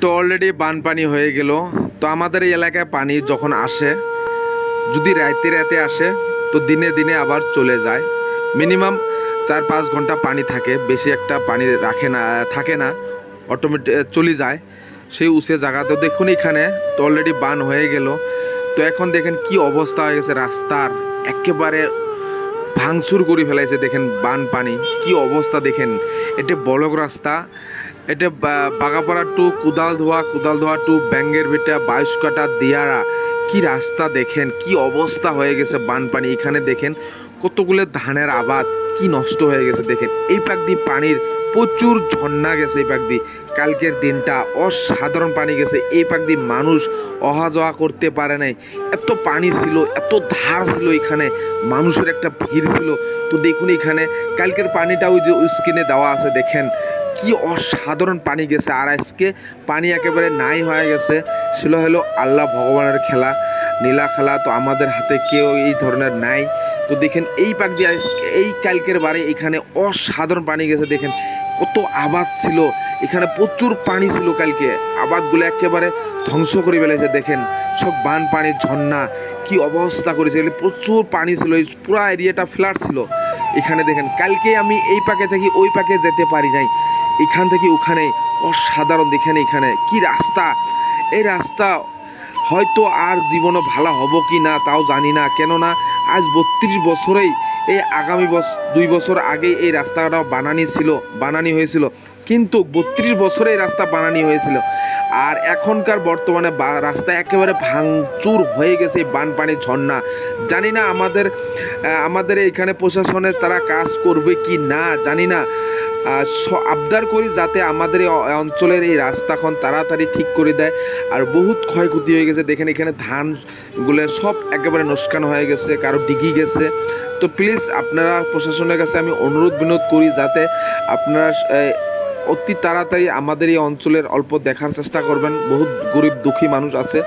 তো অলরেডি বানপানি হয়ে গেল। তো আমাদের এই এলাকায় পানি যখন আসে, যদি রাতে রাতে আসে, তো দিনে দিনে আবার চলে যায়। মিনিমাম চার পাঁচ ঘণ্টা পানি থাকে, বেশি একটা পানি রাখে না, থাকে না অটোমেটিক চলে যায়। সেই উঁচে জায়গা, তো দেখুন এখানে, তো অলরেডি বান হয়ে গেল। তো এখন দেখেন কি অবস্থা হয়ে গেছে রাস্তার, একেবারে ভাঙচুর করে ফেলাইছে দেখেন বান পানি কি অবস্থা দেখেন, এটা বলক রাস্তা। এটা বাগাপাড়া টু কুদাল ধোয়া কুদাল ধোয়া টু, ব্যাঙ্গের ভিটা বাইশ কাটা দিয়ারা, কি রাস্তা দেখেন, কি অবস্থা হয়ে গেছে বানপানি, এখানে দেখেন কতগুলো ধানের আবাদ, কি নষ্ট হয়ে গেছে দেখেন। এই পাক দিয়ে পানির প্রচুর ঝর্ণা গেছে এই পাক দিয়ে কালকের দিনটা অসাধারণ পানি গেছে, এই পাক দিয়ে মানুষ অহা যাওয়া করতে পারে নাই। এত পানি ছিল, এত ধার ছিল এখানে, মানুষের একটা ভিড় ছিল। তো দেখুন এখানে, কালকের পানিটা ওই যে স্ক্রিনে দেওয়া আছে, দেখেন। কি অসাধারণ পানি গেছে। আর আজকে পানি একেবারে নাই হয়ে গেছে। ছিল হলো আল্লাহ ভগবানের খেলা, নীলা খেলা। তো আমাদের হাতে কেউ এই ধরনের নাই। তো দেখেন এই পাক দিয়ে এই কালকের বারে এখানে অসাধারণ পানি গেছে। দেখেন কত আবাদ ছিল। এখানে প্রচুর পানি ছিল কালকে। আবাদগুলো একেবারে ধ্বংস করে ফেলেছে। দেখেন সব বান পানির ঝর্ণা, কি অবস্থা করেছে। প্রচুর পানি ছিল। এই পুরো এরিয়াটা ফ্ল্যাট ছিল। এখানে দেখেন, কালকে আমি এই পাকে থেকে, ওই পাকে যেতে পারি নাই। এখান থেকে ওখানে অসাধারণ, দেখেন এখানে কি রাস্তা? এই রাস্তা হয়তো আর জীবনে ভালো হব কি না তাও জানি না। কেননা আজ বত্রিশ বছরেই এই আগামী বছর দুই বছর আগে এই রাস্তাটা বানানি ছিল, বানানি হয়েছিল। কিন্তু বত্রিশ বছরে এই রাস্তা বানানি হয়েছিল। আর এখনকার বর্তমানে রাস্তা একেবারে ভাঙচুর হয়ে গেছে বানপানির ঝর্ণা। জানি না আমাদের আমাদের এখানে প্রশাসনের তারা কাজ করবে কি না, জানি না। আবদার করি যাতে আমাদের এই অঞ্চলের এই রাস্তাখন তাড়াতাড়ি ঠিক করে দেয়। আর বহুত ক্ষয়ক্ষতি হয়ে গেছে। দেখেন এখানে ধানগুলো সব একেবারে নোসকান হয়ে গেছে, কারও ডিগি গেছে। তো প্লিজ আপনারা প্রশাসনের কাছে আমি অনুরোধ, বিনোদ করি যাতে আপনারা অতি তাড়াতাড়ি আমাদের এই অঞ্চলের অল্প দেখার চেষ্টা করবেন। বহুত গরিব দুঃখী মানুষ আছে।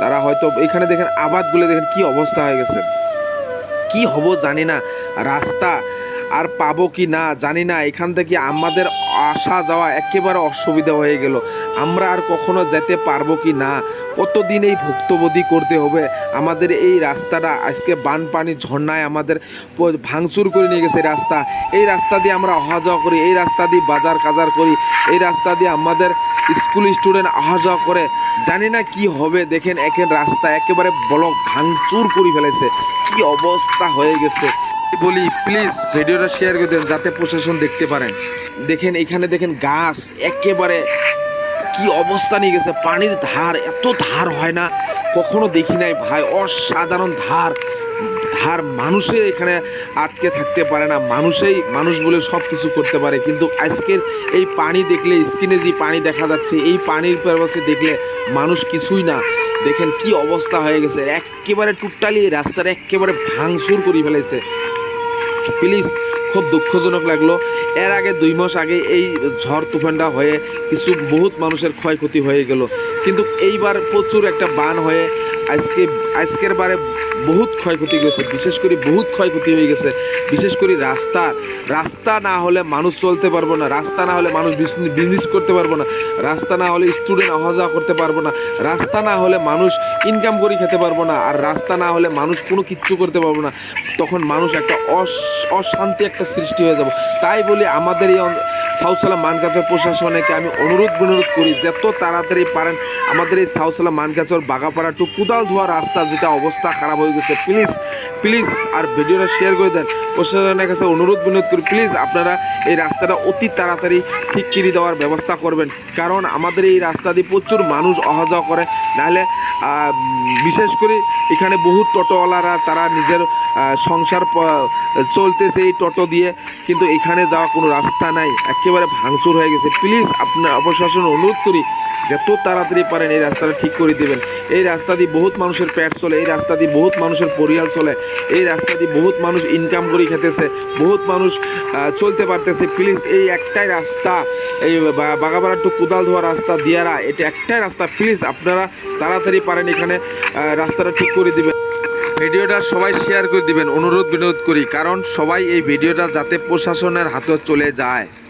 তারা হয়তো এখানে দেখেন আবাদগুলো দেখেন কি অবস্থা হয়ে গেছে। কি হব জানি না। রাস্তা আর পাবো কি না জানি না। এখান থেকে আমাদের আসা যাওয়া একেবারে অসুবিধা হয়ে গেল। আমরা আর কখনো যেতে পারব কি না? কতদিন এই ভুক্তভোগী করতে হবে? আমাদের এই রাস্তাটা আজকে বানপানি ঝর্ণায় আমাদের ভাঙচুর করে নিয়ে গেছে রাস্তা। এই রাস্তা দিয়ে আমরা অহা যাওয়া করি, এই রাস্তা দিয়ে বাজার কাজার করি, এই রাস্তা দিয়ে আমাদের স্কুল স্টুডেন্ট আহা যাওয়া করে। জানি না কি হবে, দেখেন একের রাস্তা একেবারে বলক ভাঙচুর করে ফেলেছে। কি অবস্থা হয়ে গেছে। বলি প্লিজ ভিডিওটা শেয়ার করে দেন যাতে প্রশাসন দেখতে পারেন। দেখেন, এখানে দেখেন গাছ, একেবারে কি অবস্থা নিয়ে গেছে, পানির ধার, এত ধার হয় না, কখনো দেখি নাই ভাই, অসাধারণ ধার। ধার মানুষে এখানে আটকে থাকতে পারে না, মানুষেই মানুষ বলে সব কিছু করতে পারে, কিন্তু আজকের এই পানি দেখলে স্ক্রিনে যে পানি দেখা যাচ্ছে, এই পানির পারপাসে দেখলে মানুষ কিছুই না। দেখেন কি অবস্থা হয়ে গেছে, একেবারে টুটালি রাস্তার একেবারে ভাঙচুর করে ফেলেছে। প্লিজ খুব দুঃখজনক লাগল। এর আগে দুই মাস আগে এই ঝড় তুফানটা হয়ে কিছু বহুত মানুষের ক্ষয়ক্ষতি হয়ে গেল। কিন্তু এইবার প্রচুর একটা বান হয়ে আজকে, আজকের বারে বহুত ক্ষয়ক্ষতি গেছে, বিশেষ করে বহুত ক্ষয়ক্ষতি হয়ে গেছে। বিশেষ করে রাস্তা রাস্তা না হলে মানুষ চলতে পারব না, রাস্তা না হলে মানুষ বিজনেস করতে পারব না, রাস্তা না হলে স্টুডেন্ট আওয়া যাওয়া করতে পারব না, রাস্তা না হলে মানুষ ইনকাম করে খেতে পারব না, আর রাস্তা না হলে মানুষ কোনো কিচ্ছু করতে পারব না, তখন মানুষ একটা অশান্তি একটা সৃষ্টি হয়ে যাব। তাই বলি আমাদের এই সাউথসালা মানকাচর প্রশাসনকে আমি অনুরোধ বিনোরোধ করি, যত তাড়াতাড়ি পারেন, আমাদের এই সাউথসালা মানকাচর বাগাপাড়া টু কুদাল ধোয়া রাস্তা যেটা অবস্থা খারাপ হয়ে গেছে প্লিজ প্লিজ আর ভিডিওটা শেয়ার করে দেন। প্রশাসনের কাছে অনুরোধ বিনোদ করি প্লিজ আপনারা এই রাস্তাটা অতি তাড়াতাড়ি ঠিক করে দেওয়ার ব্যবস্থা করবেন। কারণ আমাদের এই রাস্তা দিয়ে প্রচুর মানুষ অহা যাওয়া করে, নাহলে বিশেষ করে এখানে বহু টোটোওয়ালারা, তারা নিজের সংসার চলতেছে এই টোটো দিয়ে, কিন্তু এখানে যাওয়া কোনো রাস্তা নাই। একেবারে ভাঙচুর হয়ে গেছে। প্লিজ আপনার প্রশাসন অনুরোধ করি যত তাড়াতাড়ি পারেন এই রাস্তাটা ঠিক করে দিবেন। এই রাস্তা দিয়ে বহুত মানুষের পেট চলে, এই রাস্তা দিয়ে বহুত মানুষের পরিয়াল চলে, এই রাস্তা দিয়ে বহুত মানুষ ইনকাম করে খেতেছে, বহুত মানুষ চলতে পারতেছে। প্লিজ এই একটাই রাস্তা, এই বাগাবাড়া টু কুদাল ধোয়া রাস্তা দিয়ারা এটা একটাই রাস্তা। প্লিজ আপনারা তাড়াতাড়ি পারেন এখানে রাস্তাটা ঠিক করে দিবেন। ভিডিওটা সবাই শেয়ার করে দিবেন, অনুরোধ, বিনোদ করি, কারণ সবাই এই ভিডিওটা যাতে প্রশাসনের হাতে চলে যায়।